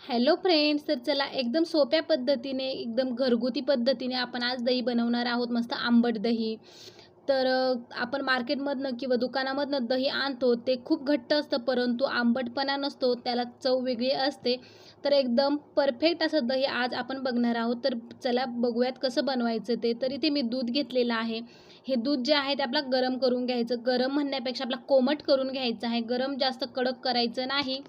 Hello friends तर चला एकदम सोप्या पद्धतीने एकदम घरगुती पद्धतीने आपण आज दही बनवणार आहोत मस्त आंबट दही. तर आपण मार्केटमधनं किंवा दुकानामधनं दही आणतो ते खूप घट्ट असतं परंतु आंबटपणा नसतो त्याला चव वेगळी असते. तर एकदम परफेक्ट असं दही आज आपण बघणार आहोत. तर चला बघूयात कसं बनवायचं ते. तर इथे मी दूध घेतलेलं आहे. हे दूध जे आहे ते आपला गरम करून घ्यायचं. गरम म्हणण्यापेक्षा आपला कोमट करून घ्यायचं आहे. गरम जास्त कडक करायचं नाही.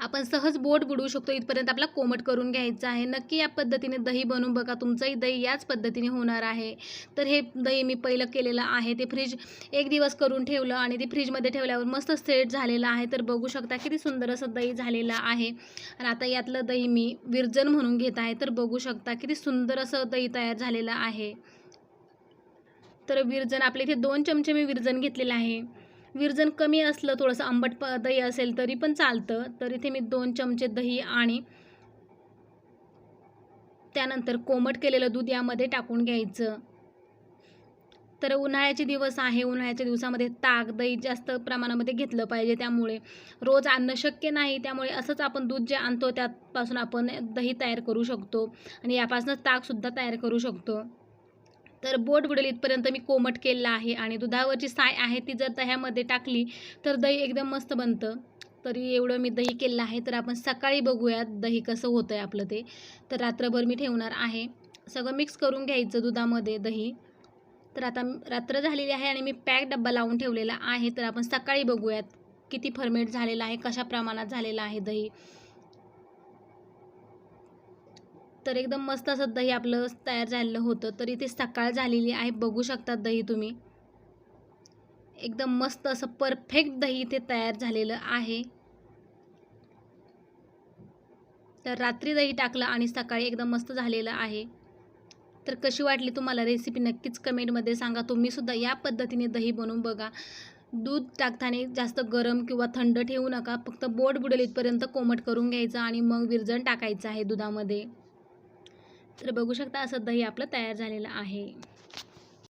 आपण सहज बोट बुडवू शकतो. इथपर्यंत आपला कोमट करून घ्यायचं आहे. नक्की या पद्धतीने दही बनवून बघा. तुमचंही दही याच पद्धतीने होणार आहे. तर हे दही मी पहिलं केलेलं आहे. ते फ्रीज एक दिवस करून ठेवलं आणि ते फ्रीजमध्ये ठेवल्यावर मस्त सेट झालेलं आहे. तर बघू शकता किती सुंदर असं दही झालेलं आहे. आणि आता यातलं दही मी विरजन म्हणून घेत आहे. तर बघू शकता किती सुंदर असं दही तयार झालेलं आहे. तर विरजन आपल्या इथे दोन चमचे मी विरजन घेतलेलं आहे. विरजन कमी असलं थोडंसं आंबट प दही असेल तरी पण चालतं. तर इथे मी दोन चमचे दही आणि त्यानंतर कोमट केलेलं दूध यामध्ये टाकून घ्यायचं. तर उन्हाळ्याचे दिवस आहे. उन्हाळ्याच्या दिवसामध्ये ताक दही जास्त प्रमाणामध्ये घेतलं पाहिजे. त्यामुळे रोज आणणं शक्य नाही. त्यामुळे असंच आपण दूध जे आणतो त्यापासून आपण दही तयार करू शकतो. आणि यापासूनच ताकसुद्धा तयार करू शकतो. तर बोट बुडेल इथपर्यंत मी कोमट केलेलं आहे आणि दुधावरची साय आहे ती जर दह्यामध्ये टाकली तर दही एकदम मस्त बनतं. तरी एवढं मी दही केलेलं आहे तर आपण सकाळी बघूयात दही कसं होतं आहे आपलं ते. तर रात्रभर मी ठेवणार आहे. सगळं मिक्स करून घ्यायचं दुधामध्ये दही. तर आता रात्र झालेली आहे आणि मी पॅक डब्बा लावून ठेवलेला आहे. तर आपण सकाळी बघूयात किती फर्मेट झालेला आहे कशा प्रमाणात झालेलं आहे दही. तर एकदम मस्त असं दही आपलं तयार झालेलं होतं. तर इथे सकाळ झालेली आहे. बघू शकता दही तुम्ही. एकदम मस्त असं परफेक्ट दही इथे तयार झालेलं आहे. तर रात्री दही टाकलं आणि सकाळी एकदम मस्त झालेलं आहे. तर कशी वाटली तुम्हाला रेसिपी नक्कीच कमेंटमध्ये सांगा. तुम्हीसुद्धा या पद्धतीने दही बनवून बघा. दूध टाकताना जास्त गरम किंवा थंड ठेवू नका. फक्त बोट बुडेल इथपर्यंत कोमट करून घ्यायचं आणि मग विरजण टाकायचं आहे दुधामध्ये. तर बघू शकता असं दही आपलं तयार झालेलं आहे.